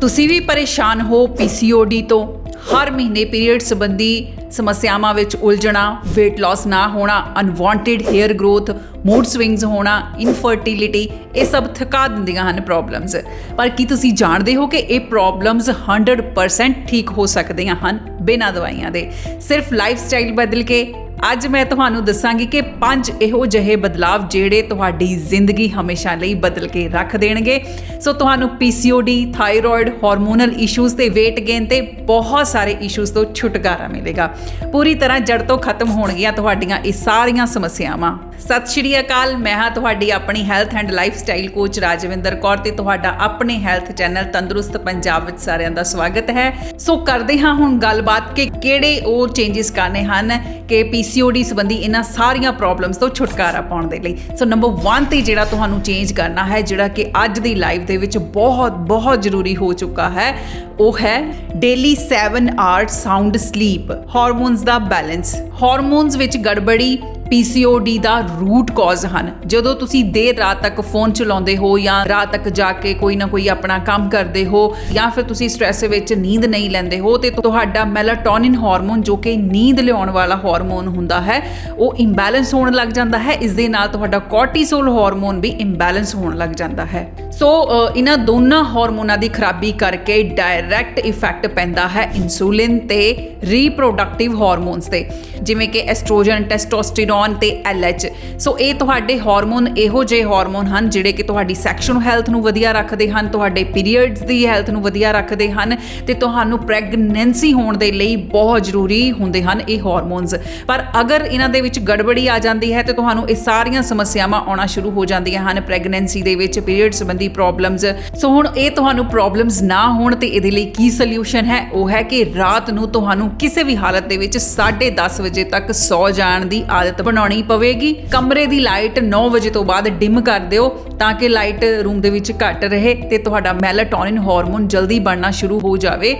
ਤੁਸੀਂ ਵੀ ਪਰੇਸ਼ਾਨ ਹੋ ਪੀਸੀਓਡੀ ਤੋਂ? ਹਰ ਮਹੀਨੇ ਪੀਰੀਅਡ ਸੰਬੰਧੀ ਸਮੱਸਿਆਵਾਂ ਵਿੱਚ ਉਲਝਣਾ, weight loss ਨਾ ਹੋਣਾ unwanted hair growth mood swings ਹੋਣਾ ਇਨਫਰਟੀਲਿਟੀ ਇਹ ਸਭ ਥਕਾ ਦਿੰਦੀਆਂ ਹਨ ਪ੍ਰੋਬਲਮਸ ਪਰ ਕੀ ਤੁਸੀਂ ਜਾਣਦੇ ਹੋ ਕਿ ਇਹ ਪ੍ਰੋਬਲਮਸ 100% ਠੀਕ ਹੋ ਸਕਦੀਆਂ ਹਨ? ਬਿਨਾਂ ਦਵਾਈਆਂ ਦੇ। ਸਿਰਫ ਲਾਈਫ ਸਟਾਈਲ ਬਦਲ ਕੇ ਅੱਜ ਮੈਂ ਤੁਹਾਨੂੰ ਦੱਸਾਂਗੀ ਕਿ ਪੰਜ ਇਹੋ ਜਿਹੇ ਬਦਲਾਵ ਜਿਹੜੇ ਤੁਹਾਡੀ ਜ਼ਿੰਦਗੀ ਹਮੇਸ਼ਾ ਲਈ ਬਦਲ ਕੇ ਰੱਖ ਦੇਣਗੇ। ਸੋ ਤੁਹਾਨੂੰ PCOD ਥਾਇਰੋਇਡ ਹਾਰਮੋਨਲ ਇਸ਼ੂਜ਼ ਤੇ weight gain ਤੇ ਬਹੁਤ ਸਾਰੇ ਇਸ਼ੂਜ਼ ਤੋਂ ਛੁਟਕਾਰਾ ਮਿਲੇਗਾ। ਪੂਰੀ ਤਰ੍ਹਾਂ ਜੜ ਤੋਂ ਖਤਮ ਹੋਣਗੀਆਂ ਤੁਹਾਡੀਆਂ ਇਹ ਸਾਰੀਆਂ ਸਮੱਸਿਆਵਾਂ। ਸਤਿ ਸ਼੍ਰੀ ਅਕਾਲ, ਮੈਂ ਹਾਂ ਤੁਹਾਡੀ ਆਪਣੀ health and lifestyle coach Rajwinder Kaur ਤੇ ਤੁਹਾਡਾ ਆਪਣੇ ਹੈਲਥ ਚੈਨਲ ਤੰਦਰੁਸਤ ਪੰਜਾਬ ਵਿੱਚ ਸਾਰਿਆਂ ਦਾ ਸਵਾਗਤ ਹੈ। ਸੋ ਕਰਦੇ ਹਾਂ ਹੁਣ ਗੱਲਬਾਤ। ਕਿ ਕਿਹੜੇ ਉਹ ਚੇਂਜਸ ਕਰਨੇ ਹਨ ਕਿ PCOD ਸੰਬੰਧੀ ਇਹਨਾਂ ਸਾਰੀਆਂ ਪ੍ਰੋਬਲਮਸ ਤੋਂ ਛੁਟਕਾਰਾ ਪਾਉਣ ਦੇ ਲਈ। ਸੋ ਨੰਬਰ 1 ਤੇ ਜਿਹੜਾ ਤੁਹਾਨੂੰ ਚੇਂਜ ਕਰਨਾ ਹੈ, ਜਿਹੜਾ ਕਿ ਅੱਜ ਦੀ ਲਾਈਫ ਦੇ ਵਿੱਚ ਬਹੁਤ ਬਹੁਤ ਜ਼ਰੂਰੀ ਹੋ ਚੁੱਕਾ ਹੈ, ਉਹ ਹੈ daily 7 R sound sleep hormones ਦਾ ਬੈਲੈਂਸ ਹਾਰਮੋਨਸ ਵਿੱਚ ਗੜਬੜੀ PCOD ਦਾ ਰੂਟ ਕਾਜ਼ ਹਨ। ਜਦੋਂ ਤੁਸੀਂ ਦੇਰ ਰਾਤ ਤੱਕ ਫੋਨ ਚਲਾਉਂਦੇ ਹੋ ਜਾਂ ਰਾਤ ਤੱਕ ਜਾ ਕੇ ਕੋਈ ਨਾ ਕੋਈ ਆਪਣਾ ਕੰਮ ਕਰਦੇ ਹੋ ਜਾਂ ਫਿਰ ਤੁਸੀਂ ਸਟ੍ਰੈਸ ਵਿੱਚ ਨੀਂਦ ਨਹੀਂ ਲੈਂਦੇ ਹੋ, ਤੇ ਤੁਹਾਡਾ ਮੈਲਾਟੋਨਿਨ ਹਾਰਮੋਨ ਜੋ ਕਿ ਨੀਂਦ ਲਿਆਉਣ ਵਾਲਾ ਹਾਰਮੋਨ ਹੁੰਦਾ ਹੈ, ਉਹ ਇੰਬੈਲੈਂਸ ਹੋਣ ਲੱਗ ਜਾਂਦਾ ਹੈ। ਇਸ ਦੇ ਨਾਲ ਤੁਹਾਡਾ ਕੋਰਟੀਸੋਲ ਹਾਰਮੋਨ ਵੀ ਇੰਬੈਲੈਂਸ ਹੋਣ ਲੱਗ ਜਾਂਦਾ ਹੈ। ਸੋ ਇਹਨਾਂ ਦੋਨਾਂ ਹਾਰਮੋਨਾਂ ਦੀ ਖਰਾਬੀ ਕਰਕੇ ਡਾਇਰੈਕਟ ਇਫੈਕਟ ਪੈਂਦਾ ਹੈ ਇਨਸੂਲਿਨ ਤੇ ਰੀਪਰੋਡਕਟਿਵ ਹਾਰਮੋਨਸ ਤੇ, ਜਿਵੇਂ ਕਿ ਐਸਟ੍ਰੋਜਨ ਟੈਸਟੋਸਟੇਰੋਨ ਤੇ LH ਸੋ ਇਹ ਤੁਹਾਡੇ ਹਾਰਮੋਨ ਇਹੋ ਜਿਹੇ ਹਾਰਮੋਨ ਹਨ ਜਿਹੜੇ ਕਿ ਤੁਹਾਡੀ ਸੈਕਸ਼ੂਅਲ ਹੈਲਥ ਨੂੰ ਵਧੀਆ ਰੱਖਦੇ ਹਨ, ਤੁਹਾਡੇ ਪੀਰੀਅਡਸ ਦੀ ਹੈਲਥ ਨੂੰ ਵਧੀਆ ਰੱਖਦੇ ਹਨ ਤੇ ਤੁਹਾਨੂੰ ਪ੍ਰੈਗਨੈਂਸੀ ਹੋਣ ਦੇ ਲਈ ਬਹੁਤ ਜ਼ਰੂਰੀ ਹੁੰਦੇ ਹਨ ਇਹ ਹਾਰਮੋਨਸ ਪਰ ਅਗਰ ਇਹਨਾਂ ਦੇ ਵਿੱਚ ਗੜਬੜੀ ਆ ਜਾਂਦੀ ਹੈ ਤੇ ਤੁਹਾਨੂੰ ਇਹ ਸਾਰੀਆਂ ਸਮੱਸਿਆਵਾਂ ਆਉਣਾ ਸ਼ੁਰੂ ਹੋ ਜਾਂਦੀਆਂ ਹਨ ਪ੍ਰੈਗਨੈਂਸੀ ਦੇ ਵਿੱਚ ਪੀਰੀਅਡ ਸੰਬੰਧੀ ਪ੍ਰੋਬਲਮਸ ਸੋ ਹੁਣ ਇਹ ਤੁਹਾਨੂੰ ਪ੍ਰੋਬਲਮਸ ਨਾ ਹੋਣ ਤੇ ਇਹਦੇ ਲਈ ਕੀ ਸੋਲੂਸ਼ਨ ਹੈ? ਉਹ ਹੈ ਕਿ ਰਾਤ ਨੂੰ ਤੁਹਾਨੂੰ ਕਿਸੇ ਵੀ ਹਾਲਤ ਦੇ ਵਿੱਚ 10:30 ਵਜੇ ਤੱਕ ਸੌ ਜਾਣ ਦੀ ਆਦਤ ਬਣਾਉਣੀ ਪਵੇਗੀ। ਕਮਰੇ ਦੀ ਲਾਈਟ 9 ਵਜੇ ਤੋਂ ਬਾਅਦ ਡਿਮ ਕਰ ਦਿਓ ਤਾਂ ਕਿ ਲਾਈਟ ਰੂਮ ਦੇ ਵਿੱਚ ਘੱਟ ਰਹੇ ਤੇ ਤੁਹਾਡਾ ਮੈਲਾਟੋਨਿਨ ਹਾਰਮੋਨ ਜਲਦੀ ਬਣਨਾ ਸ਼ੁਰੂ ਹੋ ਜਾਵੇ।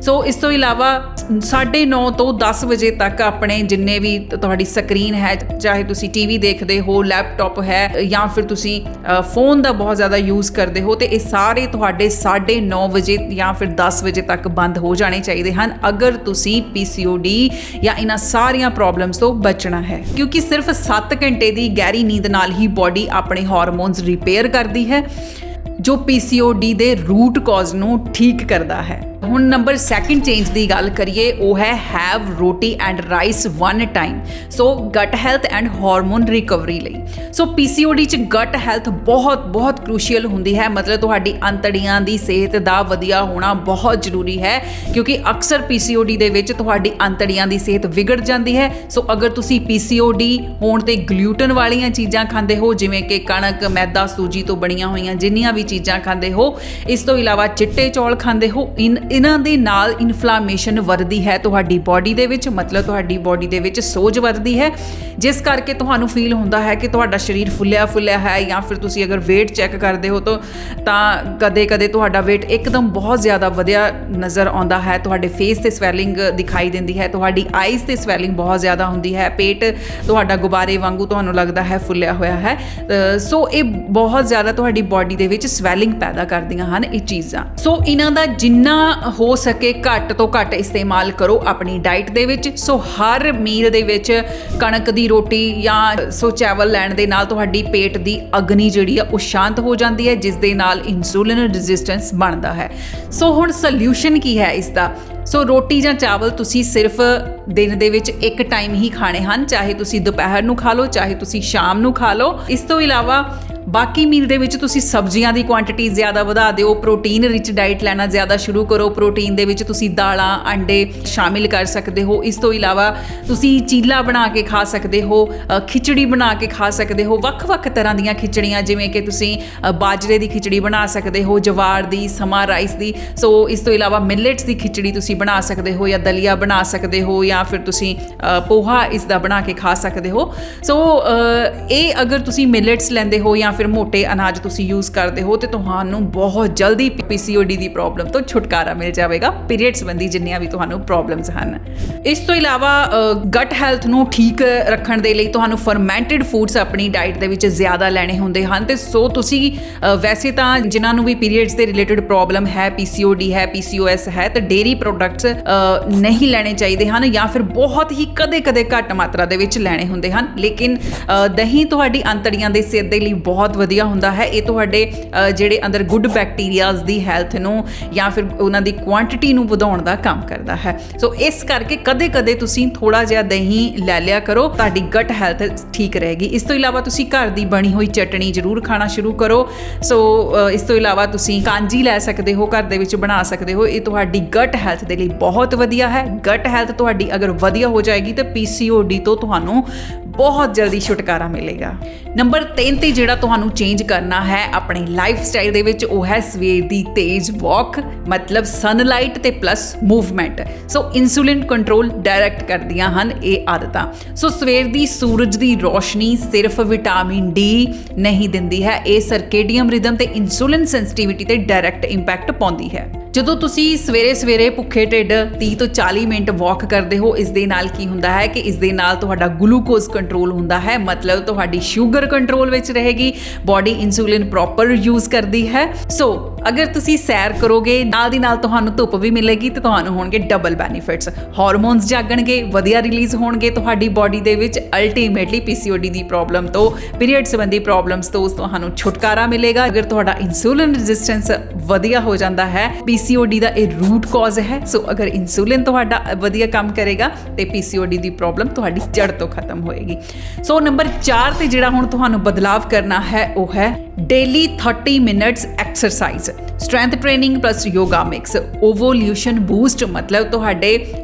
ਸੋ ਇਸ ਤੋਂ ਇਲਾਵਾ 9:30 ਤੋਂ 10 ਵਜੇ ਤੱਕ ਆਪਣੇ ਜਿੰਨੇ ਵੀ ਤੁਹਾਡੀ ਸਕਰੀਨ ਹੈ, ਚਾਹੇ ਤੁਸੀਂ ਟੀਵੀ ਦੇਖਦੇ ਹੋ, ਲੈਪਟਾਪ ਹੈ, ਜਾਂ ਫਿਰ ਤੁਸੀਂ ਫੋਨ ਦਾ ਬਹੁਤ ਜ਼ਿਆਦਾ ਯੂਜ਼ ਕਰਦੇ ਹੋ, ਤੇ ਇਹ ਸਾਰੇ ਤੁਹਾਡੇ 9:30 ਵਜੇ ਜਾਂ ਫਿਰ 10 ਵਜੇ ਤੱਕ ਬੰਦ ਹੋ ਜਾਣੇ ਚਾਹੀਦੇ ਹਨ, ਅਗਰ ਤੁਸੀਂ PCOD ਜਾਂ ਇਹਨਾਂ ਸਾਰੀਆਂ ਪ੍ਰੋਬਲਮਸ ਤੋਂ ਬਚਣਾ ਹੈ। ਕਿਉਂਕਿ ਸਿਰਫ 7 ਘੰਟੇ ਦੀ ਗਹਿਰੀ ਨੀਂਦ ਨਾਲ ਹੀ ਬਾਡੀ ਆਪਣੇ ਹਾਰਮੋਨਸ ਰਿਪੇਅਰ ਕਰਦੀ ਹੈ, ਜੋ PCOD ਦੇ ਰੂਟ ਕਾਜ਼ ਨੂੰ ਠੀਕ ਕਰਦਾ ਹੈ। ਹੁਣ ਨੰਬਰ ਸੈਕਿੰਡ ਚੇਂਜ ਦੀ ਗੱਲ ਕਰੀਏ, ਉਹ ਹੈ have roti and rice one time so gut health and hormone recovery ਲਈ। ਸੋ PCOD ਚ ਗਟ ਹੈਲਥ ਬਹੁਤ ਬਹੁਤ ਕ੍ਰੂਸ਼ੀਅਲ ਹੁੰਦੀ ਹੈ। ਮਤਲਬ ਤੁਹਾਡੀ ਅੰਤੜੀਆਂ ਦੀ ਸਿਹਤ ਦਾ ਵਧੀਆ ਹੋਣਾ ਬਹੁਤ ਜ਼ਰੂਰੀ ਹੈ। ਕਿਉਂਕਿ ਅਕਸਰ PCOD ਦੇ ਵਿੱਚ ਤੁਹਾਡੀ ਅੰਤੜੀਆਂ ਦੀ ਸਿਹਤ ਵਿਗੜ ਜਾਂਦੀ ਹੈ। ਸੋ ਅਗਰ ਤੁਸੀਂ PCOD ਹੋਣ ਤੇ ਗਲੂਟਨ ਵਾਲੀਆਂ ਚੀਜ਼ਾਂ ਖਾਂਦੇ ਹੋ, ਜਿਵੇਂ ਕਿ ਕਣਕ, ਮੈਦਾ, ਸੂਜੀ ਤੋਂ ਬਣੀਆਂ ਹੋਈਆਂ ਜਿੰਨੀਆਂ ਵੀ ਚੀਜ਼ਾਂ ਖਾਂਦੇ ਹੋ, ਇਸ ਤੋਂ ਇਲਾਵਾ ਚਿੱਟੇ ਚੌਲ ਖਾਂਦੇ ਹੋ, ਇਨ ਇਹਨਾਂ ਦੇ ਨਾਲ ਇਨਫਲੇਮੇਸ਼ਨ ਵੱਧਦੀ ਹੈ, ਤੁਹਾਡੀ ਬਾਡੀ ਦੇ ਵਿੱਚ, ਮਤਲਬ ਤੁਹਾਡੀ ਬਾਡੀ ਦੇ ਵਿੱਚ ਸੋਜ ਵੱਧਦੀ ਹੈ। ਜਿਸ ਕਰਕੇ ਤੁਹਾਨੂੰ ਫੀਲ ਹੁੰਦਾ ਹੈ ਕਿ ਤੁਹਾਡਾ ਸਰੀਰ ਫੁੱਲਿਆ ਫੁੱਲਿਆ ਹੈ ਜਾਂ ਫਿਰ ਤੁਸੀਂ ਅਗਰ weight ਚੈੱਕ ਕਰਦੇ ਹੋ ਤਾਂ ਤਾਂ ਕਦੇ-ਕਦੇ ਤੁਹਾਡਾ weight ਇੱਕਦਮ ਬਹੁਤ ਜ਼ਿਆਦਾ ਵਧਿਆ ਨਜ਼ਰ ਆਉਂਦਾ ਹੈ। ਤੁਹਾਡੇ ਫੇਸ ਤੇ ਸਵੈਲਿੰਗ ਦਿਖਾਈ ਦਿੰਦੀ ਹੈ, ਤੁਹਾਡੀ ਆਈਜ਼ ਤੇ ਸਵੈਲਿੰਗ ਬਹੁਤ ਜ਼ਿਆਦਾ ਹੁੰਦੀ ਹੈ। ਪੇਟ ਤੁਹਾਡਾ ਗੁਬਾਰੇ ਵਾਂਗੂ ਤੁਹਾਨੂੰ ਲੱਗਦਾ ਹੈ ਫੁੱਲਿਆ ਹੋਇਆ ਹੈ। ਸੋ ਇਹ ਬਹੁਤ ਜ਼ਿਆਦਾ ਤੁਹਾਡੀ ਬਾਡੀ ਦੇ ਵਿੱਚ ਸਵੈਲਿੰਗ ਪੈਦਾ ਕਰਦੀਆਂ ਹਨ ਇਹ ਚੀਜ਼ਾਂ। ਸੋ ਇਹਨਾਂ ਦਾ ਜਿੰਨਾ ਹੋ ਸਕੇ ਘੱਟ ਤੋਂ ਘੱਟ ਇਸਤੇਮਾਲ ਕਰੋ ਆਪਣੀ ਡਾਈਟ ਦੇ ਵਿੱਚ। ਸੋ ਹਰ ਮੀਲ ਦੇ ਵਿੱਚ ਕਣਕ ਦੀ ਰੋਟੀ ਜਾਂ ਸੋ ਚਾਵਲ ਲੈਣ ਦੇ ਨਾਲ ਤੁਹਾਡੀ ਪੇਟ ਦੀ ਅਗਨੀ ਜਿਹੜੀ ਆ, ਉਹ ਸ਼ਾਂਤ ਹੋ ਜਾਂਦੀ ਹੈ, ਜਿਸ ਦੇ ਨਾਲ ਇਨਸੂਲਿਨ ਰੈਜ਼ਿਸਟੈਂਸ ਬਣਦਾ ਹੈ। ਸੋ ਹੁਣ ਸੋਲੂਸ਼ਨ ਕੀ ਹੈ ਇਸ ਦਾ ਸੋ ਰੋਟੀ ਜਾਂ ਚਾਵਲ ਤੁਸੀਂ ਸਿਰਫ ਦਿਨ ਦੇ ਵਿੱਚ ਇੱਕ ਟਾਈਮ ਹੀ ਖਾਣੇ ਹਨ, ਚਾਹੇ ਤੁਸੀਂ ਦੁਪਹਿਰ ਨੂੰ ਖਾ ਲਓ, ਚਾਹੇ ਤੁਸੀਂ ਸ਼ਾਮ ਨੂੰ ਖਾ ਲਓ। ਇਸ ਤੋਂ ਇਲਾਵਾ ਬਾਕੀ ਮੀਲ ਦੇ ਵਿੱਚ ਤੁਸੀਂ ਸਬਜ਼ੀਆਂ ਦੀ ਕੁਆਂਟੀਟੀ ਜ਼ਿਆਦਾ ਵਧਾ ਦਿਓ ਪ੍ਰੋਟੀਨ ਰਿਚ ਡਾਈਟ ਲੈਣਾ ਜ਼ਿਆਦਾ ਸ਼ੁਰੂ ਕਰੋ ਪ੍ਰੋਟੀਨ ਦੇ ਵਿੱਚ ਤੁਸੀਂ ਦਾਲਾਂ, ਅੰਡੇ ਸ਼ਾਮਿਲ ਕਰ ਸਕਦੇ ਹੋ। ਇਸ ਤੋਂ ਇਲਾਵਾ ਤੁਸੀਂ ਚੀਲਾ ਬਣਾ ਕੇ ਖਾ ਸਕਦੇ ਹੋ ਖਿਚੜੀ ਬਣਾ ਕੇ ਖਾ ਸਕਦੇ ਹੋ, ਵੱਖ-ਵੱਖ ਤਰ੍ਹਾਂ ਦੀਆਂ ਖਿਚੜੀਆਂ, ਜਿਵੇਂ ਕਿ ਤੁਸੀਂ ਬਾਜਰੇ ਦੀ ਖਿਚੜੀ ਬਣਾ ਸਕਦੇ ਹੋ, ਜਵਾਰ ਦੀ, ਸਮਾ ਰਾਈਸ ਦੀ। ਸੋ ਇਸ ਤੋਂ ਇਲਾਵਾ ਮਿਲਟਸ ਦੀ ਖਿਚੜੀ ਤੁਸੀਂ ਬਣਾ ਸਕਦੇ ਹੋ ਜਾਂ ਦਲੀਆ ਬਣਾ ਸਕਦੇ ਹੋ ਜਾਂ ਫਿਰ ਤੁਸੀਂ ਪੋਹਾ ਇਸ ਦਾ ਬਣਾ ਕੇ ਖਾ ਸਕਦੇ ਹੋ। ਸੋ ਇਹ ਅਗਰ ਤੁਸੀਂ ਮਿਲਟਸ ਲੈਂਦੇ ਹੋ ਜਾਂ ਫਿਰ ਮੋٹے ਅਨਾਜ ਤੁਸੀਂ ਯੂਜ਼ ਕਰਦੇ ਹੋ ਤੇ ਤੁਹਾਨੂੰ ਬਹੁਤ ਜਲਦੀ ਪੀਸੀਓਡੀ ਦੀ ਪ੍ਰੋਬਲਮ ਤੋਂ ਛੁਟਕਾਰਾ ਮਿਲ ਜਾਵੇਗਾ। ਪੀਰੀਅਡ ਸੰਬੰਧੀ ਜਿੰਨੀਆਂ ਵੀ ਤੁਹਾਨੂੰ ਪ੍ਰੋਬਲਮਸ ਹਨ। ਇਸ ਤੋਂ ਇਲਾਵਾ ਗਟ ਹੈਲਥ ਨੂੰ ਠੀਕ ਰੱਖਣ ਦੇ ਲਈ ਤੁਹਾਨੂੰ ਫਰਮੈਂਟਡ ਫੂਡਸ ਆਪਣੀ ਡਾਈਟ ਦੇ ਵਿੱਚ ਜ਼ਿਆਦਾ ਲੈਣੇ ਹੁੰਦੇ ਹਨ ਤੇ ਸੋ ਤੁਸੀਂ ਵੈਸੇ ਤਾਂ ਜਿਨ੍ਹਾਂ ਨੂੰ ਵੀ ਪੀਰੀਅਡਸ ਦੇ ਰਿਲੇਟਡ ਪ੍ਰੋਬਲਮ ਹੈ ਪੀਸੀਓਡੀ ਹੈ ਪੀਸੀਓਐਸ ਹੈ, ਤਾਂ ਡੇਰੀ ਪ੍ਰੋਡਕਟਸ ਨਹੀਂ ਲੈਣੇ ਚਾਹੀਦੇ ਹਨ ਜਾਂ ਫਿਰ ਬਹੁਤ ਹੀ ਕਦੇ-ਕਦੇ ਘੱਟ ਮਾਤਰਾ ਦੇ ਵਿੱਚ ਲੈਣੇ ਹੁੰਦੇ ਹਨ। ਲੇਕਿਨ ਦਹੀਂ ਤੁਹਾਡੀ ਅੰਤੜੀਆਂ ਦੇ ਸਿਹਤ ਦੇ ਲਈ ਬਹੁਤ ਬਹੁਤ ਵਧੀਆ ਹੁੰਦਾ ਹੈ। ਇਹ ਤੁਹਾਡੇ ਜਿਹੜੇ ਅੰਦਰ ਗੁੱਡ ਬੈਕਟੀਰੀਆਜ਼ ਦੀ ਹੈਲਥ ਨੂੰ ਜਾਂ ਫਿਰ ਉਹਨਾਂ ਦੀ ਕੁਆਂਟੀਟੀ ਨੂੰ ਵਧਾਉਣ ਦਾ ਕੰਮ ਕਰਦਾ ਹੈ। ਸੋ ਇਸ ਕਰਕੇ ਕਦੇ-ਕਦੇ ਤੁਸੀਂ ਥੋੜਾ ਜਿਹਾ ਦਹੀਂ ਲੈ ਲਿਆ ਕਰੋ, ਤੁਹਾਡੀ ਗਟ ਹੈਲਥ ਠੀਕ ਰਹੇਗੀ। ਇਸ ਤੋਂ ਇਲਾਵਾ ਤੁਸੀਂ ਘਰ ਦੀ ਬਣੀ ਹੋਈ ਚਟਣੀ ਜ਼ਰੂਰ ਖਾਣਾ ਸ਼ੁਰੂ ਕਰੋ। ਸੋ ਇਸ ਤੋਂ ਇਲਾਵਾ ਤੁਸੀਂ ਕਾਂਜੀ ਲੈ ਸਕਦੇ ਹੋ, ਘਰ ਦੇ ਵਿੱਚ ਬਣਾ ਸਕਦੇ ਹੋ। ਇਹ ਤੁਹਾਡੀ ਗਟ ਹੈਲਥ ਦੇ ਲਈ ਬਹੁਤ ਵਧੀਆ ਹੈ। ਗਟ ਹੈਲਥ ਤੁਹਾਡੀ ਅਗਰ ਵਧੀਆ ਹੋ ਜਾਏਗੀ ਤਾਂ ਪੀਸੀਓਡੀ ਤੋਂ ਤੁਹਾਨੂੰ ਬਹੁਤ ਜਲਦੀ ਛੁਟਕਾਰਾ ਮਿਲੇਗਾ। ਨੰਬਰ 3 ਤੇ ਜਿਹੜਾ ਤੁਹਾਨੂੰ ਚੇਂਜ ਕਰਨਾ ਹੈ ਆਪਣੇ ਲਾਈਫ ਸਟਾਈਲ ਦੇ ਵਿੱਚ, ਉਹ ਹੈ ਸਵੇਰ ਦੀ ਤੇਜ਼ ਵਾਕ ਮਤਲਬ ਸਨਲਾਈਟ ਤੇ plus movement so insulin control direct ਕਰਦੀਆਂ ਹਨ ਇਹ ਆਦਤਾਂ। ਸੋ ਸਵੇਰ ਦੀ ਸੂਰਜ ਦੀ ਰੋਸ਼ਨੀ ਸਿਰਫ ਵਿਟਾਮਿਨ ਡੀ ਨਹੀਂ ਦਿੰਦੀ ਹੈ, ਇਹ ਸਰਕੇਡੀਅਮ ਰਿਦਮ ਤੇ ਇਨਸੂਲਿਨ ਸੈਂਸਿਟੀਵਿਟੀ ਤੇ ਡਾਇਰੈਕਟ ਇੰਪੈਕਟ ਪਾਉਂਦੀ ਹੈ। ਜਦੋਂ ਤੁਸੀਂ ਸਵੇਰੇ ਸਵੇਰੇ ਭੁੱਖੇ ਢਿੱਡ 30 ਤੋਂ 40 ਮਿੰਟ ਵਾਕ ਕਰਦੇ ਹੋ, ਇਸ ਦੇ ਨਾਲ ਕੀ ਹੁੰਦਾ ਹੈ ਕਿ ਇਸ ਦੇ ਨਾਲ ਤੁਹਾਡਾ ਗਲੂਕੋਜ਼ ਕੰਟਰੋਲ ਹੁੰਦਾ ਹੈ, ਮਤਲਬ ਤੁਹਾਡੀ ਸ਼ੂਗਰ ਕੰਟਰੋਲ ਵਿੱਚ ਰਹੇਗੀ ਬਾਡੀ ਇਨਸੂਲਿਨ ਪ੍ਰੋਪਰ ਯੂਜ਼ ਕਰਦੀ ਹੈ। ਸੋ ਅਗਰ ਤੁਸੀਂ ਸੈਰ ਕਰੋਗੇ, ਨਾਲ ਦੀ ਨਾਲ ਤੁਹਾਨੂੰ ਧੁੱਪ ਵੀ ਮਿਲੇਗੀ ਤੇ ਤੁਹਾਨੂੰ ਹੋਣਗੇ ਡਬਲ ਬੈਨੀਫਿਟਸ ਹਾਰਮੋਨਸ ਜਾਗਣਗੇ, ਵਧੀਆ ਰਿਲੀਜ਼ ਹੋਣਗੇ, ਤੁਹਾਡੀ ਬਾਡੀ ਦੇ ਵਿੱਚ ਅਲਟੀਮੇਟਲੀ ਪੀਸੀਓਡੀ ਦੀ ਪ੍ਰੋਬਲਮ ਤੋਂ ਪੀਰੀਅਡ ਸੰਬੰਧੀ ਪ੍ਰੋਬਲਮਸ ਤੋਂ ਤੁਹਾਨੂੰ ਛੁਟਕਾਰਾ ਮਿਲੇਗਾ। ਅਗਰ ਤੁਹਾਡਾ ਇਨਸੂਲਿਨ ਰੈਜ਼ਿਸਟੈਂਸ ਵਧੀਆ ਹੋ ਜਾਂਦਾ ਹੈ ਪੀਸੀਓਡੀ ਦਾ ਇਹ ਰੂਟ ਕਾਜ਼ ਹੈ। ਸੋ ਅਗਰ ਇਨਸੂਲਿਨ ਤੁਹਾਡਾ ਵਧੀਆ ਕੰਮ ਕਰੇਗਾ, ਤੇ ਪੀਸੀਓਡੀ ਦੀ ਪ੍ਰੋਬਲਮ ਤੁਹਾਡੀ ਜੜ ਤੋਂ ਖਤਮ ਹੋਏਗੀ। ਸੋ ਨੰਬਰ 4 ਤੇ ਜਿਹੜਾ ਹੁਣ ਤੁਹਾਨੂੰ ਬਦਲਾਵ ਕਰਨਾ ਹੈ, ਉਹ ਹੈ daily 30 minutes exercise strength training plus yoga mix ovulation boost ਮਤਲਬ ਤੁਹਾਡੇ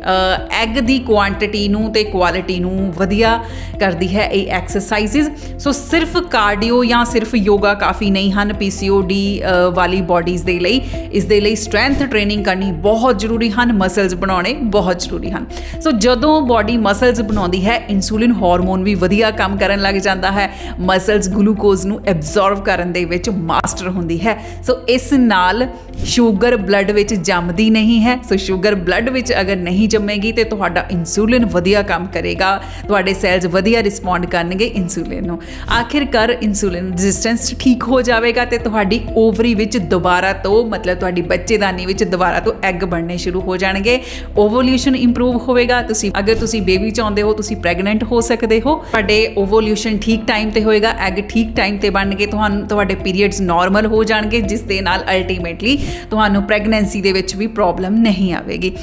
ਐਗ ਦੀ ਕੁਆਂਟੀਟੀ ਨੂੰ ਤੇ ਕੁਆਲਿਟੀ ਨੂੰ ਵਧੀਆ ਕਰਦੀ ਹੈ ਇਹ ਐਕਸਰਸਾਈਜ਼ਸ ਸੋ ਸਿਰਫ ਕਾਰਡੀਓ ਜਾਂ ਸਿਰਫ ਯੋਗਾ ਕਾਫੀ ਨਹੀਂ ਹਨ ਪੀਸੀਓਡੀ ਵਾਲੀ ਬਾਡੀਜ਼ ਦੇ ਲਈ। ਇਸ ਦੇ ਲਈ ਸਟਰੈਂਥ ਟ੍ਰੇਨਿੰਗ ਕਰਨੀ ਬਹੁਤ ਜ਼ਰੂਰੀ ਹਨ ਮਸਲਸ ਬਣਾਉਣੇ ਬਹੁਤ ਜ਼ਰੂਰੀ ਹਨ। ਸੋ ਜਦੋਂ ਬਾਡੀ ਮਸਲਸ ਬਣਾਉਂਦੀ ਹੈ ਇਨਸੂਲਿਨ ਹਾਰਮੋਨ ਵੀ ਵਧੀਆ ਕੰਮ ਕਰਨ ਲੱਗ ਜਾਂਦਾ ਹੈ। ਮਸਲਸ ਗਲੂਕੋਜ਼ ਨੂੰ ਐਬਜ਼ੌਰਬ ਕਰਨ ਦੇ ਵਿੱਚ ਮਾਸਟਰ ਹੁੰਦੀ ਹੈ। ਸੋ ਇਸ ਨਾਲ ਸ਼ੂਗਰ ਬਲੱਡ ਵਿੱਚ ਜੰਮਦੀ ਨਹੀਂ ਹੈ। ਸੋ ਸ਼ੂਗਰ ਬਲੱਡ ਵਿੱਚ ਅਗਰ ਨਹੀਂ ਜੰਮੇਗੀ ਤੇ ਤੁਹਾਡਾ ਇਨਸੂਲਿਨ ਵਧੀਆ ਕੰਮ ਕਰੇਗਾ। ਤੁਹਾਡੇ ਸੈਲਸ ਵਧੀਆ ਰਿਸਪੌਂਡ ਕਰਨਗੇ ਇਨਸੂਲਿਨ ਨੂੰ। ਆਖਿਰਕਾਰ ਇਨਸੂਲਿਨ ਰੈਜ਼ਿਸਟੈਂਸ ਠੀਕ ਹੋ ਜਾਵੇਗਾ ਤੇ ਤੁਹਾਡੀ ਓਵਰੀ ਵਿੱਚ ਦੁਬਾਰਾ ਤੋਂ ਮਤਲਬ ਤੁਹਾਡੀ ਬੱਚੇਦਾਨੀ ਵਿੱਚ ਦੁਬਾਰਾ ਤੋਂ ਐਗ ਬਣਨੇ ਸ਼ੁਰੂ ਹੋ ਜਾਣਗੇ। ਓਵੋਲੂਸ਼ਨ ਇੰਪਰੂਵ ਹੋਵੇਗਾ। ਤੁਸੀਂ ਅਗਰ ਤੁਸੀਂ ਬੇਬੀ ਚਾਹੁੰਦੇ ਹੋ, ਤੁਸੀਂ ਪ੍ਰੈਗਨੈਂਟ ਹੋ ਸਕਦੇ ਹੋ। ਤੁਹਾਡੇ ਓਵੋਲੂਸ਼ਨ ਠੀਕ ਟਾਈਮ ਤੇ ਹੋਏਗਾ। ਐਗ ਠੀਕ ਟਾਈਮ ਤੇ ਬਣਨਗੇ। ਤੁਹਾਨੂੰ ਤੁਹਾਡੇ ਪੀਰੀਅਡਸ ਨਾਰਮਲ ਹੋ ਜਾਣਗੇ, ਜਿਸ ਦੇ ਨਾਲ ਅਲਟੀਮੇਟਲੀ ਤੁਹਾਨੂੰ ਪ੍ਰੈਗਨੈਂਸੀ ਦੇ ਵਿੱਚ ਵੀ ਪ੍ਰੋਬਲਮ ਨਹੀਂ ਆਵੇਗੀ।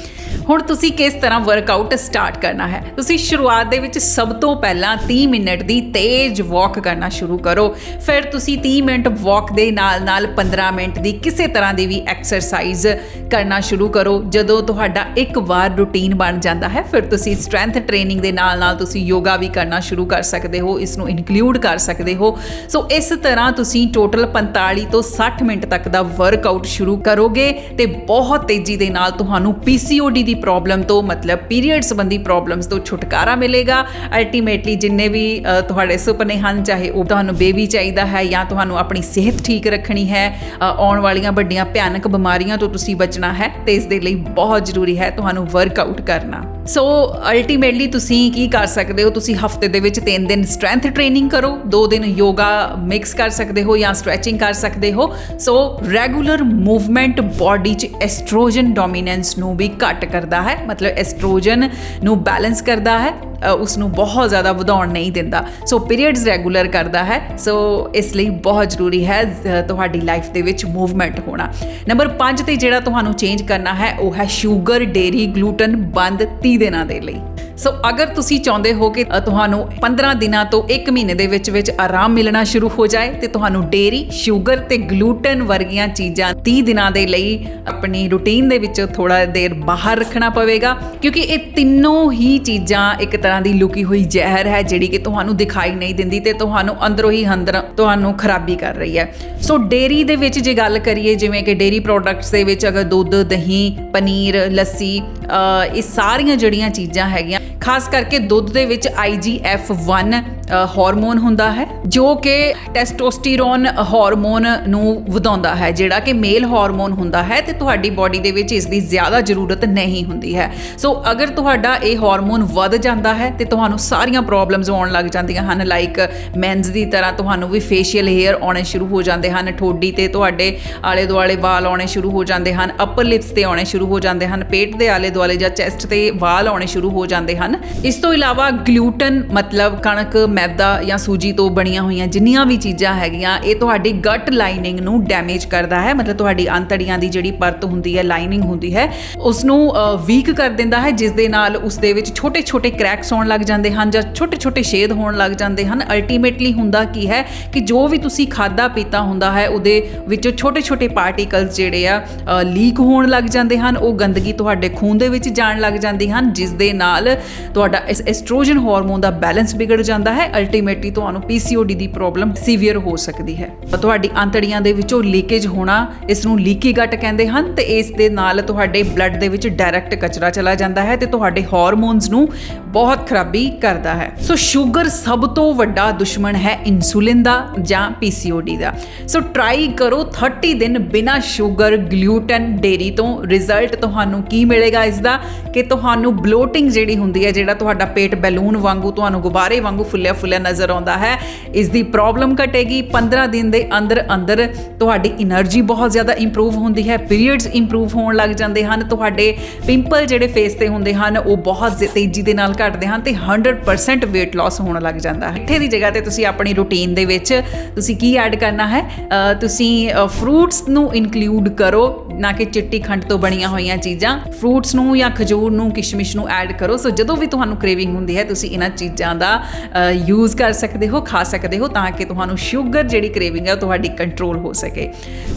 ਹੁਣ ਤੁਸੀਂ ਕਿਸ ਤਰ੍ਹਾਂ ਵਰਕਆਊਟ ਸਟਾਰਟ ਕਰਨਾ ਹੈ? ਤੁਸੀਂ ਸ਼ੁਰੂਆਤ ਦੇ ਵਿੱਚ ਸਭ ਤੋਂ ਪਹਿਲਾਂ 30 ਮਿੰਟ ਦੀ ਤੇਜ਼ ਵਾਕ ਕਰਨਾ ਸ਼ੁਰੂ ਕਰੋ। ਫਿਰ ਤੁਸੀਂ 30 ਮਿੰਟ ਵਾਕ ਦੇ ਨਾਲ ਨਾਲ 15 ਮਿੰਟ ਦੀ ਕਿਸੇ ਤਰ੍ਹਾਂ ਦੀ ਵੀ ਐਕਸਰਸਾਈਜ਼ ਕਰਨਾ ਸ਼ੁਰੂ ਕਰੋ। ਜਦੋਂ ਤੁਹਾਡਾ ਇੱਕ ਵਾਰ ਰੁਟੀਨ ਬਣ ਜਾਂਦਾ ਹੈ, ਫਿਰ ਤੁਸੀਂ ਸਟਰੈਂਥ ਟ੍ਰੇਨਿੰਗ ਦੇ ਨਾਲ ਨਾਲ ਤੁਸੀਂ ਯੋਗਾ ਵੀ ਕਰਨਾ ਸ਼ੁਰੂ ਕਰ ਸਕਦੇ ਹੋ, ਇਸ ਨੂੰ ਇਨਕਲੂਡ ਕਰ ਸਕਦੇ ਹੋ। ਸੋ ਇਸ ਤਰ੍ਹਾਂ ਤੁਸੀਂ ਟੋਟਲ 45 ਤੋਂ 60 ਮਿੰਟ ਤੱਕ ਦਾ ਵਰਕਆਊਟ ਸ਼ੁਰੂ ਕਰੋਗੇ ਤੇ ਬਹੁਤ ਤੇਜ਼ੀ ਦੇ ਨਾਲ ਤੁਹਾਨੂੰ ਪੀਸੀਓਡੀ ਦੀ ਪ੍ਰੋਬਲਮ ਤੋਂ, ਮਤਲਬ ਪੀਰੀਅਡ ਸੰਬੰਧੀ ਪ੍ਰੋਬਲਮਸ ਤੋਂ ਛੁਟਕਾਰਾ ਮਿਲੇਗਾ। ਅਲਟੀਮੇਟਲੀ ਜਿੰਨੇ ਵੀ ਤੁਹਾਡੇ ਸੁਪਨੇ ਹਨ, ਚਾਹੇ ਉਹ ਤੁਹਾਨੂੰ ਬੇਬੀ ਚਾਹੀਦਾ ਹੈ ਜਾਂ ਤੁਹਾਨੂੰ ਆਪਣੀ ਸਿਹਤ ਠੀਕ ਰੱਖਣੀ ਹੈ ਆਉਣ ਵਾਲੀਆਂ ਵੱਡੀਆਂ ਭਿਆਨਕ ਬਿਮਾਰੀਆਂ ਤੋਂ ਤੁਸੀਂ ਬਚਣਾ ਹੈ, ਤੇ ਇਸ ਦੇ ਲਈ ਬਹੁਤ ਜ਼ਰੂਰੀ ਹੈ ਤੁਹਾਨੂੰ ਵਰਕਆਊਟ ਕਰਨਾ। ਸੋ ਅਲਟੀਮੇਟਲੀ ਤੁਸੀਂ ਕੀ ਕਰ ਸਕਦੇ ਹੋ? ਤੁਸੀਂ ਹਫ਼ਤੇ ਦੇ ਵਿੱਚ 3 ਦਿਨ ਸਟਰੈਂਥ ਟ੍ਰੇਨਿੰਗ ਕਰੋ 2 ਦਿਨ ਯੋਗਾ ਮਿਕਸ ਕਰ ਸਕਦੇ ਹੋ ਜਾਂ ਸਟ੍ਰੈਚਿੰਗ ਕਰ ਸਕਦੇ ਹੋ। ਸੋ ਰੈਗੂਲਰ ਮੂਵਮੈਂਟ ਬਾਡੀ 'ਚ ਐਸਟ੍ਰੋਜਨ ਡੋਮੀਨੈਂਸ ਨੂੰ ਵੀ ਘੱਟ ਕਰਦਾ ਹੈ। ਮਤਲਬ ਐਸਟ੍ਰੋਜਨ ਨੂੰ ਬੈਲੈਂਸ ਕਰਦਾ ਹੈ ਉਸ ਨੂੰ ਬਹੁਤ ਜ਼ਿਆਦਾ ਵਧਾਉਣ ਨਹੀਂ ਦਿੰਦਾ। ਸੋ ਪੀਰੀਅਡਸ ਰੈਗੂਲਰ ਕਰਦਾ ਹੈ। ਸੋ ਇਸ ਲਈ ਬਹੁਤ ਜ਼ਰੂਰੀ ਹੈ ਤੁਹਾਡੀ ਲਾਈਫ ਦੇ ਵਿੱਚ ਮੂਵਮੈਂਟ ਹੋਣਾ। ਨੰਬਰ 5 ਤੇ ਜਿਹੜਾ ਤੁਹਾਨੂੰ ਚੇਂਜ ਕਰਨਾ ਹੈ, ਉਹ ਹੈ ਸ਼ੂਗਰ ਡੇਰੀ ਗਲੂਟਨ ਬੰਦ 30 ਦਿਨਾਂ ਦੇ ਲਈ। ਸੋ ਅਗਰ ਤੁਸੀਂ ਚਾਹੁੰਦੇ ਹੋ ਕਿ ਤੁਹਾਨੂੰ 15 ਦਿਨਾਂ ਤੋਂ 1 ਮਹੀਨੇ ਦੇ ਵਿੱਚ ਵਿੱਚ ਆਰਾਮ ਮਿਲਣਾ ਸ਼ੁਰੂ ਹੋ ਜਾਏ ਤੇ ਤੁਹਾਨੂੰ ਡੇਰੀ ਸ਼ੂਗਰ ਤੇ ਗਲੂਟਨ ਵਰਗੀਆਂ ਚੀਜ਼ਾਂ 30 ਦਿਨਾਂ ਦੇ ਲਈ ਆਪਣੀ ਰੁਟੀਨ ਦੇ ਵਿੱਚੋਂ ਥੋੜਾ ਦੇਰ ਬਾਹਰ ਰੱਖਣਾ ਪਵੇਗਾ, ਕਿਉਂਕਿ ਇਹ ਤਿੰਨੋਂ ਹੀ ਚੀਜ਼ਾਂ ਇੱਕ ਤਰ੍ਹਾਂ ਦੀ ਲੁਕੀ ਹੋਈ ਜ਼ਹਿਰ ਹੈ, ਜਿਹੜੀ ਕਿ ਤੁਹਾਨੂੰ ਦਿਖਾਈ ਨਹੀਂ ਦਿੰਦੀ ਤੇ ਤੁਹਾਨੂੰ ਅੰਦਰੋਂ ਹੀ ਅੰਦਰ ਤੁਹਾਨੂੰ ਖਰਾਬੀ ਕਰ ਰਹੀ ਹੈ। ਸੋ ਡੇਰੀ ਦੇ ਵਿੱਚ ਜੇ ਗੱਲ ਕਰੀਏ, ਜਿਵੇਂ ਕਿ ਡੇਰੀ ਪ੍ਰੋਡਕਟਸ ਦੇ ਵਿੱਚ ਅਗਰ ਦੁੱਧ, ਦਹੀਂ, ਪਨੀਰ, ਲੱਸੀ ਇਹ ਸਾਰੀਆਂ ਜਿਹੜੀਆਂ ਚੀਜ਼ਾਂ ਹੈਗੀਆਂ ਖਾਸ ਕਰਕੇ ਦੁੱਧ ਦੇ ਵਿੱਚ IGF1 ਹਾਰਮੋਨ ਹੁੰਦਾ ਹੈ, ਜੋ ਕਿ ਟੈਸਟੋਸਟੀਰੋਨ ਹਾਰਮੋਨ ਨੂੰ ਵਧਾਉਂਦਾ ਹੈ, ਜਿਹੜਾ ਕਿ ਮੇਲ ਹਾਰਮੋਨ ਹੁੰਦਾ ਹੈ ਤੇ ਤੁਹਾਡੀ ਬਾਡੀ ਦੇ ਵਿੱਚ ਇਸ ਦੀ ਜ਼ਿਆਦਾ ਜ਼ਰੂਰਤ ਨਹੀਂ ਹੁੰਦੀ ਹੈ। ਸੋ ਅਗਰ ਤੁਹਾਡਾ ਇਹ ਹਾਰਮੋਨ ਵੱਧ ਜਾਂਦਾ ਹੈ ਤੇ ਤੁਹਾਨੂੰ ਸਾਰੀਆਂ ਪ੍ਰੋਬਲਮਸ ਆਉਣ ਲੱਗ ਜਾਂਦੀਆਂ ਹਨ ਲਾਈਕ ਮੈਨਸ ਦੀ ਤਰ੍ਹਾਂ ਤੁਹਾਨੂੰ ਵੀ ਫੇਸ਼ੀਅਲ ਹੇਅਰ ਆਉਣੇ ਸ਼ੁਰੂ ਹੋ ਜਾਂਦੇ ਹਨ, ਠੋਡੀ ਤੇ ਤੁਹਾਡੇ ਆਲੇ ਦੁਆਲੇ ਵਾਲ ਆਉਣੇ ਸ਼ੁਰੂ ਹੋ ਜਾਂਦੇ ਹਨ ਅਪਰ ਲਿਪਸ ਤੇ ਆਉਣੇ ਸ਼ੁਰੂ ਹੋ ਜਾਂਦੇ ਹਨ, ਪੇਟ ਦੇ ਆਲੇ ਦੁਆਲੇ ਜਾਂ ਚੈਸਟ ਤੇ ਵਾਲ ਆਉਣੇ ਸ਼ੁਰੂ ਹੋ ਜਾਂਦੇ ਹਨ। ਇਸ ਤੋਂ ਇਲਾਵਾ ਗਲੂਟਨ ਮਤਲਬ ਕਣਕ ਮੈਦਾ ਜਾਂ ਸੂਜੀ ਤੋਂ ਬਣੀਆਂ ਹੋਈਆਂ ਜਿੰਨੀਆਂ ਵੀ ਚੀਜ਼ਾਂ ਹੈਗੀਆਂ, ਇਹ ਤੁਹਾਡੀ ਗਟ ਲਾਈਨਿੰਗ ਨੂੰ ਡੈਮੇਜ ਕਰਦਾ ਹੈ। ਮਤਲਬ ਤੁਹਾਡੀ ਅੰਤੜੀਆਂ ਦੀ ਜਿਹੜੀ ਪਰਤ ਹੁੰਦੀ ਹੈ ਲਾਈਨਿੰਗ ਹੁੰਦੀ ਹੈ ਉਸ ਨੂੰ ਵੀਕ ਕਰ ਦਿੰਦਾ ਹੈ, ਜਿਸ ਦੇ ਨਾਲ ਉਸ ਦੇ ਵਿੱਚ ਛੋਟੇ-ਛੋਟੇ ਕ੍ਰੈਕਸ ਆਉਣ ਲੱਗ ਜਾਂਦੇ ਹਨ ਜਾਂ ਛੋਟੇ-ਛੋਟੇ ਛੇਦ ਹੋਣ ਲੱਗ ਜਾਂਦੇ ਹਨ। ਅਲਟੀਮੇਟਲੀ ਹੁੰਦਾ ਕੀ ਹੈ ਕਿ ਜੋ ਵੀ ਤੁਸੀਂ ਖਾਦਾ ਪੀਤਾ ਹੁੰਦਾ ਹੈ, ਉਹਦੇ ਵਿੱਚੋਂ ਛੋਟੇ-ਛੋਟੇ ਪਾਰਟੀਕਲਸ ਜਿਹੜੇ ਆ ਲੀਕ ਹੋਣ ਲੱਗ ਜਾਂਦੇ ਹਨ। ਉਹ ਗੰਦਗੀ ਤੁਹਾਡੇ ਖੂਨ ਦੇ ਵਿੱਚ ਜਾਣ ਲੱਗ ਜਾਂਦੀ ਹਨ, ਜਿਸ ਦੇ ਨਾਲ ਤੁਹਾਡਾ ਇਸ ਐਸਟ੍ਰੋਜਨ ਹਾਰਮੋਨ ਦਾ ਬੈਲੈਂਸ ਵਿਗੜ ਜਾਂਦਾ ਹੈ। ਅਲਟੀਮੇਟਲੀ ਤੁਹਾਨੂੰ ਪੀਸੀਓਡੀ ਦੀ ਪ੍ਰੋਬਲਮ ਸੀਵੀਅਰ ਹੋ ਸਕਦੀ ਹੈ। ਤੁਹਾਡੀ ਅੰਤੜੀਆਂ ਦੇ ਵਿੱਚੋਂ ਲੀਕੇਜ ਹੋਣਾ, ਇਸ ਨੂੰ ਲੀਕੀ ਗਟ ਕਹਿੰਦੇ ਹਨ ਤੇ ਇਸ ਦੇ ਨਾਲ ਤੁਹਾਡੇ ਬਲੱਡ ਦੇ ਵਿੱਚ ਡਾਇਰੈਕਟ ਕਚਰਾ ਚਲਾ ਜਾਂਦਾ ਹੈ ਤੇ ਤੁਹਾਡੇ ਹਾਰਮੋਨਸ ਨੂੰ ਬਹੁਤ ਖਰਾਬੀ ਕਰਦਾ ਹੈ। ਸੋ ਸ਼ੂਗਰ ਸਭ ਤੋਂ ਵੱਡਾ ਦੁਸ਼ਮਣ ਹੈ ਇਨਸੂਲਿਨ ਦਾ ਜਾਂ ਪੀਸੀਓਡੀ ਦਾ। ਸੋ ਟਰਾਈ ਕਰੋ 30 ਦਿਨ ਬਿਨਾ ਸ਼ੂਗਰ ਗਲੂਟਨ ਡੇਰੀ ਤੋਂ ਰਿਜ਼ਲਟ ਤੁਹਾਨੂੰ ਕੀ ਮਿਲੇਗਾ ਇਸ ਦਾ ਕਿ ਤੁਹਾਨੂੰ ਬਲੋਟਿੰਗ ਜਿਹੜੀ ਹੁੰਦੀ ਹੈ, ਜਿਹੜਾ ਤੁਹਾਡਾ ਪੇਟ ਬੈਲੂਨ ਵਾਂਗੂ, ਤੁਹਾਨੂੰ ਗੁਬਾਰੇ ਵਾਂਗੂ ਫੁੱਲਿਆ ਖਿਲਿਆ ਫੁਲਿਆ ਨਜ਼ਰ ਆਉਂਦਾ ਹੈ। ਇਸ ਦੀ ਪ੍ਰੋਬਲਮ ਘਟੇਗੀ। 15 ਦਿਨ ਦੇ ਅੰਦਰ ਅੰਦਰ ਤੁਹਾਡੀ એનર્ਜੀ ਬਹੁਤ ਜ਼ਿਆਦਾ ਇੰਪਰੂਵ ਹੁੰਦੀ ਹੈ। ਪੀਰੀਅਡਸ ਇੰਪਰੂਵ ਹੋਣ ਲੱਗ ਜਾਂਦੇ ਹਨ। ਤੁਹਾਡੇ ਪਿੰਪਲ ਜਿਹੜੇ ਫੇਸ ਤੇ ਹੁੰਦੇ ਹਨ, ਉਹ ਬਹੁਤ ਤੇਜ਼ੀ ਦੇ ਨਾਲ ਘਟਦੇ ਹਨ ਤੇ 100% weight loss ਹੋਣ ਲੱਗ ਜਾਂਦਾ ਹੈ। ਇੱਥੇ ਦੀ ਜਗ੍ਹਾ ਤੇ ਤੁਸੀਂ ਆਪਣੀ ਰੁਟੀਨ ਦੇ ਵਿੱਚ ਤੁਸੀਂ ਕੀ ਐਡ ਕਰਨਾ ਹੈ? ਤੁਸੀਂ ਫਰੂਟਸ ਨੂੰ ਇਨਕਲੂਡ ਕਰੋ। ਨਾ ਕਿ ਚਿੱਟੀ ਖੰਡ ਤੋਂ ਬਣੀਆਂ ਹੋਈਆਂ ਚੀਜ਼ਾਂ। ਫਰੂਟਸ ਨੂੰ ਜਾਂ ਖਜੂਰ ਨੂੰ, ਕਿਸ਼ਮਿਸ਼ ਨੂੰ ਐਡ ਕਰੋ। ਸੋ ਜਦੋਂ ਵੀ ਤੁਹਾਨੂੰ ਕ੍ਰੇਵਿੰਗ ਹੁੰਦੀ ਹੈ, ਤੁਸੀਂ ਇਹਨਾਂ ਚੀਜ਼ਾਂ ਦਾ ਯੂਜ਼ ਕਰ ਸਕਦੇ ਹੋ, ਖਾ ਸਕਦੇ ਹੋ ਤਾਂ ਕਿ ਤੁਹਾਨੂੰ ਸ਼ੂਗਰ ਜਿਹੜੀ ਕ੍ਰੇਵਿੰਗ ਹੈ ਉਹ ਤੁਹਾਡੀ ਕੰਟਰੋਲ ਹੋ ਸਕੇ।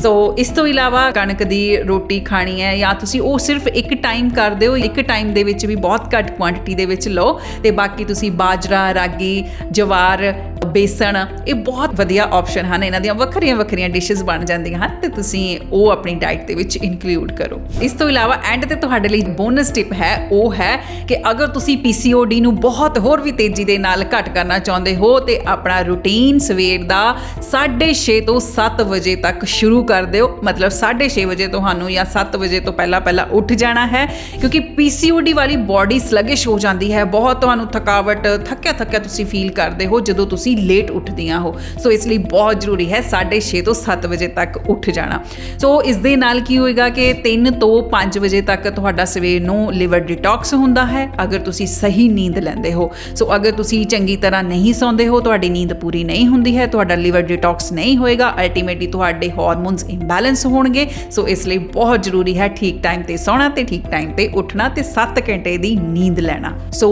ਸੋ ਇਸ ਤੋਂ ਇਲਾਵਾ ਕਣਕ ਦੀ ਰੋਟੀ ਖਾਣੀ ਹੈ ਜਾਂ ਤੁਸੀਂ ਉਹ ਸਿਰਫ ਇੱਕ ਟਾਈਮ ਕਰਦੇ ਹੋ ਇੱਕ ਟਾਈਮ ਦੇ ਵਿੱਚ ਵੀ ਬਹੁਤ ਘੱਟ ਕੁਆਂਟੀਟੀ ਦੇ ਵਿੱਚ ਲਓ ਤੇ ਬਾਕੀ ਤੁਸੀਂ ਬਾਜਰਾ, ਰਾਗੀ, ਜਵਾਰ ਬੇਸਣ, ਇਹ ਬਹੁਤ ਵਧੀਆ ਆਪਸ਼ਨ ਹਨ। ਇਹਨਾਂ ਦੀਆਂ ਵੱਖਰੀਆਂ ਵੱਖਰੀਆਂ ਡਿਸ਼ਸ ਬਣ ਜਾਂਦੀਆਂ ਹਨ ਤੇ ਤੁਸੀਂ ਉਹ ਆਪਣੀ ਡਾਈਟ ਦੇ ਵਿੱਚ ਇਨਕਲੂਡ ਕਰੋ। ਇਸ ਤੋਂ ਇਲਾਵਾ ਐਂਡ ਤੇ ਤੁਹਾਡੇ ਲਈ ਬੋਨਸ ਟਿਪ ਹੈ, ਉਹ ਹੈ ਕਿ ਅਗਰ ਤੁਸੀਂ PCOD ਨੂੰ ਬਹੁਤ ਹੋਰ ਵੀ ਤੇਜ਼ੀ ਦੇ ਨਾਲ ਘਟ ਕਰਨਾ ਚਾਹੁੰਦੇ ਹੋ ਤੇ ਆਪਣਾ ਰੂਟੀਨ ਸਵੇਰ ਦਾ 6:30 ਤੋਂ 7 ਵਜੇ ਤੱਕ ਸ਼ੁਰੂ ਕਰ ਦਿਓ। ਮਤਲਬ 6:30 ਵਜੇ ਤੁਹਾਨੂੰ ਜਾਂ 7 ਵਜੇ ਤੋਂ ਪਹਿਲਾਂ ਪਹਿਲਾਂ ਉੱਠ ਜਾਣਾ ਹੈ, ਕਿਉਂਕਿ PCOD ਵਾਲੀ ਬਾਡੀ ਸਲਗਿਸ਼ ਹੋ ਜਾਂਦੀ ਹੈ। ਬਹੁਤ ਤੁਹਾਨੂੰ ਥਕਾਵਟ ਥੱਕਿਆ ਥੱਕਿਆ ਤੁਸੀਂ ਫੀਲ ਕਰਦੇ ਹੋ ਜਦੋਂ ਤੁਸੀਂ ਲੇਟ ਉੱਠਦੀਆਂ ਹੋ ਸੋ ਇਸ ਲਈ ਬਹੁਤ ਜ਼ਰੂਰੀ ਹੈ 6:30 ਤੋਂ 7 ਵਜੇ ਤੱਕ ਉੱਠ ਜਾਣਾ। ਸੋ ਇਸ ਦੇ ਨਾਲ ਕੀ ਹੋਏਗਾ ਕਿ 3 ਤੋਂ 5 ਵਜੇ ਤੱਕ ਤੁਹਾਡਾ ਸਵੇਰ ਨੂੰ ਲਿਵਰ ਡਿਟੌਕਸ ਹੁੰਦਾ ਹੈ, ਅਗਰ ਤੁਸੀਂ ਸਹੀ ਨੀਂਦ ਲੈਂਦੇ ਹੋ। ਸੋ ਅਗਰ ਤੁਸੀਂ ਚੰਗੀ ਤਰ੍ਹਾਂ ਨਹੀਂ ਸੌਂਦੇ ਹੋ, ਤੁਹਾਡੀ ਨੀਂਦ ਪੂਰੀ ਨਹੀਂ ਹੁੰਦੀ ਹੈ, ਤੁਹਾਡਾ ਲਿਵਰ ਡਿਟੌਕਸ ਨਹੀਂ ਹੋਏਗਾ ਅਲਟੀਮੇਟਲੀ ਤੁਹਾਡੇ ਹਾਰਮੋਨਸ ਇੰਬੈਲੈਂਸ ਹੋਣਗੇ। ਸੋ ਇਸ ਲਈ ਬਹੁਤ ਜ਼ਰੂਰੀ ਹੈ ਠੀਕ ਟਾਈਮ ਤੇ ਸੌਣਾ ਤੇ ਠੀਕ ਟਾਈਮ ਤੇ ਉੱਠਣਾ ਤੇ 7 ਘੰਟੇ ਦੀ ਨੀਂਦ ਲੈਣਾ। ਸੋ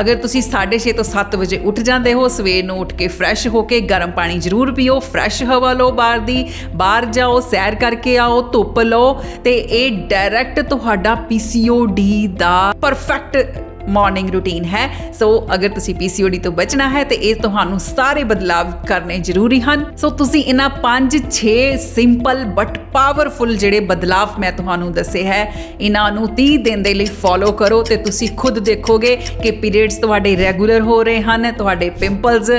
ਅਗਰ ਤੁਸੀਂ 6:30 ਤੋਂ 7 ਵਜੇ ਉੱਠ ਜਾਂਦੇ ਹੋ, ਸਵੇਰ ਨੂੰ ਉੱਠ ਕੇ ਫਰੈਸ਼ ਹੋ ਕੇ ਗਰਮ ਪਾਣੀ ਜ਼ਰੂਰ ਪੀਓ ਫਰੈਸ਼ ਹਵਾ ਲਓ ਬਾਹਰ ਦੀ, ਬਾਹਰ ਜਾਓ, ਸੈਰ ਕਰਕੇ ਆਓ, ਧੁੱਪ ਲਓ ਤੇ ਇਹ ਡਾਇਰੈਕਟ ਤੁਹਾਡਾ PCOD ਦਾ ਪਰਫੈਕਟ ਮਾਰਨਿੰਗ ਰੂਟੀਨ ਹੈ। ਸੋ ਅਗਰ ਤੁਸੀਂ ਪੀਸੀਓਡੀ ਤੋਂ ਬਚਣਾ ਹੈ, ਤੇ ਇਹ ਤੁਹਾਨੂੰ ਸਾਰੇ ਬਦਲਾਵ ਕਰਨੇ ਜ਼ਰੂਰੀ ਹਨ। ਸੋ ਤੁਸੀਂ ਇਹਨਾਂ 5-6 ਸਿੰਪਲ ਬਟ ਪਾਵਰਫੁਲ ਜਿਹੜੇ ਬਦਲਾਵ ਮੈਂ ਤੁਹਾਨੂੰ ਦੱਸੇ ਹੈ, ਇਹਨਾਂ ਨੂੰ 30 ਦਿਨ ਦੇ ਲਈ ਫੋਲੋ ਕਰੋ ਤੇ ਤੁਸੀਂ ਖੁਦ ਦੇਖੋਗੇ ਕਿ ਪੀਰੀਅਡਸ ਤੁਹਾਡੇ ਰੈਗੂਲਰ ਹੋ ਰਹੇ ਹਨ, ਤੁਹਾਡੇ ਪਿੰਪਲਸ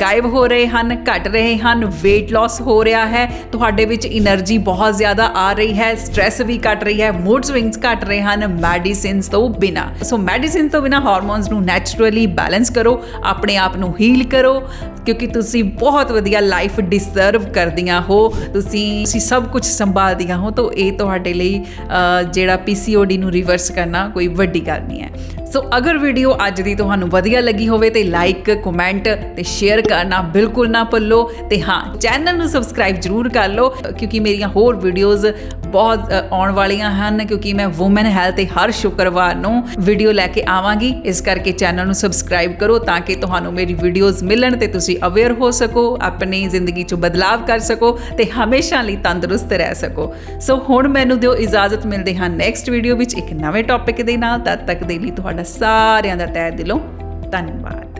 ਗਾਇਬ ਹੋ ਰਹੇ ਹਨ, ਘਟ ਰਹੇ ਹਨ, weight loss ਹੋ ਰਿਹਾ ਹੈ, ਤੁਹਾਡੇ ਵਿੱਚ એનર્ਜੀ ਬਹੁਤ ਜ਼ਿਆਦਾ ਆ ਰਹੀ ਹੈ ਸਟ्रेस ਵੀ ਘਟ ਰਹੀ ਹੈ ਮੂਡ ਸਵਿੰਗਸ ਘਟ ਰਹੇ ਹਨ ਮੈਡੀਸਿਨਸ ਤੋਂ ਬਿਨਾ। ਸੋ ਮੈਡੀ ਮੈਡੀਸਿਨ ਤੋਂ ਬਿਨਾ ਹਾਰਮੋਨਸ ਨੂੰ ਨੈਚੁਰਲੀ ਬੈਲੈਂਸ ਕਰੋ ਆਪਣੇ ਆਪ ਨੂੰ ਹੀਲ ਕਰੋ ਕਿਉਂਕਿ ਤੁਸੀਂ ਬਹੁਤ ਵਧੀਆ ਲਾਈਫ ਡਿਸਰਵ ਕਰਦੀਆਂ ਹੋ। ਤੁਸੀਂ ਤੁਸੀਂ ਸਭ ਕੁਝ ਸੰਭਾਲਦੀਆਂ ਹੋ ਤਾਂ ਇਹ ਤੁਹਾਡੇ ਲਈ ਅ, ਜਿਹੜਾ PCOD ਨੂੰ ਰਿਵਰਸ ਕਰਨਾ ਕੋਈ ਵੱਡੀ ਗੱਲ ਨਹੀਂ ਹੈ। ਸੋ ਅਗਰ ਵੀਡੀਓ ਅੱਜ ਦੀ ਤੁਹਾਨੂੰ ਵਧੀਆ ਲੱਗੀ ਹੋਵੇ ਤੇ ਲਾਈਕ ਕਮੈਂਟ ਤੇ ਸ਼ੇਅਰ ਕਰਨਾ ਬਿਲਕੁਲ ਨਾ ਭੁੱਲੋ ਤੇ ਹਾਂ ਚੈਨਲ ਨੂੰ ਸਬਸਕ੍ਰਾਈਬ ਜਰੂਰ ਕਰ ਲਓ, ਕਿਉਂਕਿ ਮੇਰੀਆਂ ਹੋਰ ਵੀਡੀਓਜ਼ ਬਹੁਤ ਆਉਣ ਵਾਲੀਆਂ ਹਨ, ਕਿਉਂਕਿ ਮੈਂ ਔਮਨ ਹੈਲਥ ਤੇ ਹਰ ਸ਼ੁੱਕਰਵਾਰ ਨੂੰ ਵੀਡੀਓ ਲੈ ਕੇ ਆਵਾਂਗੀ। ਇਸ ਕਰਕੇ ਚੈਨਲ ਨੂੰ ਸਬਸਕ੍ਰਾਈਬ ਕਰੋ ਤਾਂ ਕਿ ਤੁਹਾਨੂੰ ਮੇਰੀ ਵੀਡੀਓਜ਼ ਮਿਲਣ ਤੇ ਤੁਸੀਂ ਅਵੇਅਰ ਹੋ ਸਕੋ, ਆਪਣੀ ਜ਼ਿੰਦਗੀ 'ਚ ਬਦਲਾਵ ਕਰ ਸਕੋ ਤੇ ਹਮੇਸ਼ਾ ਲਈ ਤੰਦਰੁਸਤ ਰਹਿ ਸਕੋ। ਸੋ ਹੁਣ ਮੈਨੂੰ ਦਿਓ ਇਜਾਜ਼ਤ, ਮਿਲਦੇ ਹਾਂ ਨੈਕਸਟ ਵੀਡੀਓ ਵਿੱਚ ਇੱਕ ਨਵੇਂ ਟੌਪਿਕ ਦੇ ਨਾਲ, ਤਦ ਤੱਕ ਦੇ ਲਈ ਤੁਹਾਡਾ ਸਾਰਿਆਂ ਦਾ ਤਹਿ ਦਿਲੋਂ ਧੰਨਵਾਦ।